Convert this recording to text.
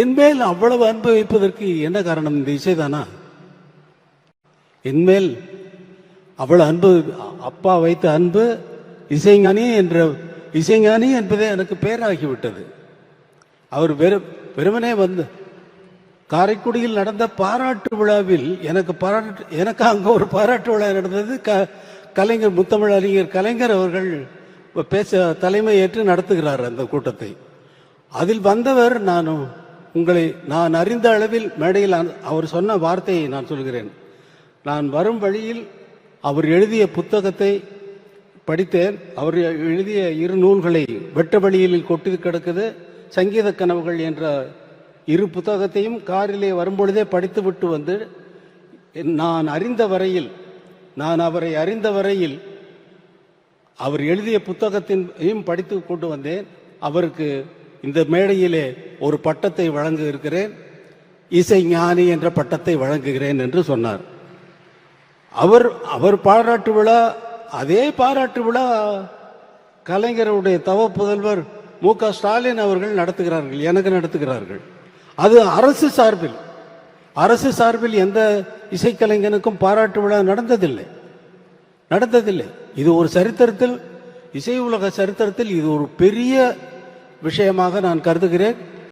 என்மேல் அவ்வளவு அன்பு வைப்பதற்கு என்ன காரணம்? இந்த இசைதானா? என்மேல் அவ்வளவு அன்பு அப்பா வைத்த அன்பு இசைஞானி என்ற இசைஞானி என்பதே எனக்கு பேராகிவிட்டது. அவர் வெறும் வெறுமனே வந்து காரைக்குடியில் நடந்த பாராட்டு விழாவில் எனக்கு பாராட்டு எனக்கு அங்கே ஒரு பாராட்டு விழா நடந்தது. க கலைஞர் முத்தமிழ் அறிஞர் கலைஞர் அவர்கள் பேச தலைமை ஏற்று நடத்துகிறார் அந்த கூட்டத்தை. அதில் வந்தவர் நான் உங்களை நான் அறிந்த அளவில் மேடையில் அவர் சொன்ன வார்த்தையை நான் சொல்கிறேன். நான் வரும் வழியில் அவர் எழுதிய புத்தகத்தை படித்தேன். அவர் எழுதிய இரு நூல்களை வெட்ட வழியில் கொட்டி கிடக்குது. சங்கீத கனவுகள் என்ற இரு புத்தகத்தையும் காரிலே வரும்பொழுதே படித்துவிட்டு வந்து நான் அறிந்த வரையில் நான் அவரை அறிந்த வரையில் அவர் எழுதிய புத்தகத்தின் படித்து கொண்டு வந்தேன். அவருக்கு இந்த மேடையிலே ஒரு பட்டத்தை வழங்க இருக்கிறேன் இசை ஞானி என்ற பட்டத்தை வழங்குகிறேன் என்று சொன்னார். அவர் அவர் பாராட்டு விழா அதே பாராட்டு விழா கலைஞருடைய தவ புதல்வர் மு க ஸ்டாலின் அவர்கள் நடத்துகிறார்கள் எனக்கு நடத்துகிறார்கள். அது அரசு சார்பில் அரசு சார்பில் எந்த இசைக்கலைஞனுக்கும் பாராட்டு விழா நடந்ததில்லை. நடந்ததில்லை. இது ஒரு சரித்திரத்தில் இசை உலக சரித்திரத்தில் இது ஒரு பெரிய விஷயமாக நான் கருதுகிறேன்.